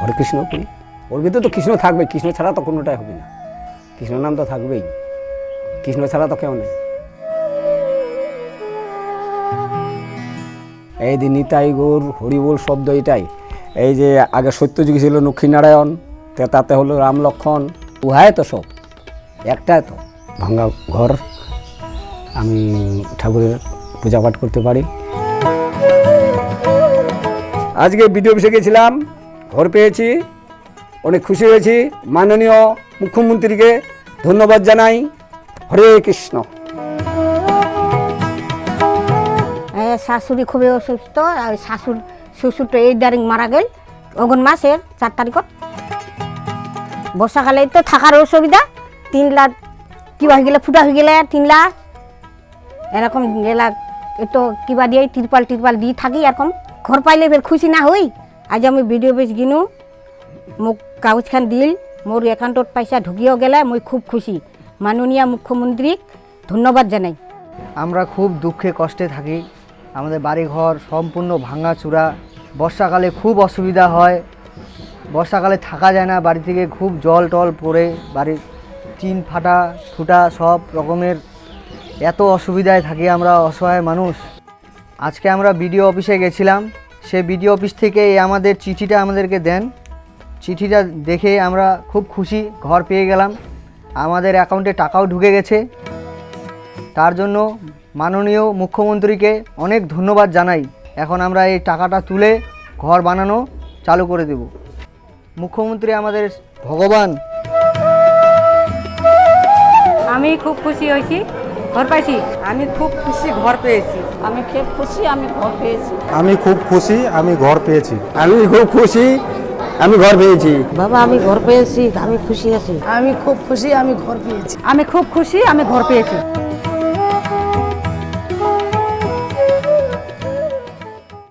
হরে কৃষ্ণ করি ওর ভিতরে তো কৃষ্ণ থাকবে কৃষ্ণ ছাড়া তো কোনোটাই হবে না। কৃষ্ণ নাম তো থাকবেই। কৃষ্ণ ছাড়া তো কেউ নেই। এই যে নিতাই গৌর হরিবোল শব্দ এটাই। এই যে আগে সত্যযুগী ছিল লক্ষ্মীনারায়ণ, তে তাতে হলো রাম লক্ষণ। উহায় তো সব, একটাই তো। ভাঙ্গা ঘর। আমি ঠাকুরের পূজা পাঠ করতে পারি। আজকে ভিডিও অফিসে গেছিলাম, ঘর পেয়েছি, অনেক খুশি হয়েছি। মাননীয় মুখ্যমন্ত্রীকে ধন্যবাদ জানাই। হরে কৃষ্ণ। শাশুড়ি খুবই অসুস্থ, আর শাশুর শ্বশুরটা এই দাঁড়িং মারা গেল, অগুন মাসের চার তারিখত বর্ষাকালে তো থাকার অসুবিধা, তিন লাখ কিবা হয়ে গেলে, ফুটা হয়ে গেলে, তিন লাখ। এরকম গেলা একটু কিবা দিয়ে তিরপাল টিরপাল দিয়ে থাকি এরকম। ঘর পাইলে ফের খুশি না হই? আজ আমি ভিডিও বেশ গিনু। মোক কাগজখান দিল, মোর একাউন্টত পয়সা ঢুকিয়েও গেলে মই খুব খুশি। মাননীয় মুখ্যমন্ত্রীক ধন্যবাদ জানাই। আমরা খুব দুঃখে কষ্টে থাকি। আমাদের বাড়িঘর সম্পূর্ণ ভাঙাচুরা। বর্ষাকালে খুব অসুবিধা হয়। বর্ষাকালে থাকা যায় না, বাড়ি থেকে খুব জল টল পড়ে, বাড়ির টিন ফাটা ফুটা সব রকমের। এত অসুবিধায় থাকি আমরা, অসহায় মানুষ। আজকে আমরা বিডিও অফিসে গেছিলাম। সে বিডিও অফিস থেকে আমাদের চিঠিটা আমাদেরকে দেন। চিঠিটা দেখে আমরা খুব খুশি, ঘর পেয়ে গেলাম। আমাদের অ্যাকাউন্টে টাকাও ঢুকে গেছে। তার জন্য মাননীয় মুখ্যমন্ত্রীকে অনেক ধন্যবাদ জানাই। এখন আমরা এই টাকাটা তুলে ঘর বানানো চালু করে দেব। মুখ্যমন্ত্রী আমাদের ভগবান। আমি খুব খুশি হয়েছি। ঘর পাইছি? আমি খুব খুশি ঘর পেয়েছি। আমি খুব খুশি আমি ঘর পেয়েছি। আমি খুব খুশি আমি ঘর পেয়েছি। আমি খুব খুশি আমি ঘর পেয়েছি। বাবা আমি ঘর পেয়েছি আমি খুশি আছি। আমি খুব খুশি আমি ঘর পেয়েছি। আমি খুব খুশি আমি ঘর পেয়েছি।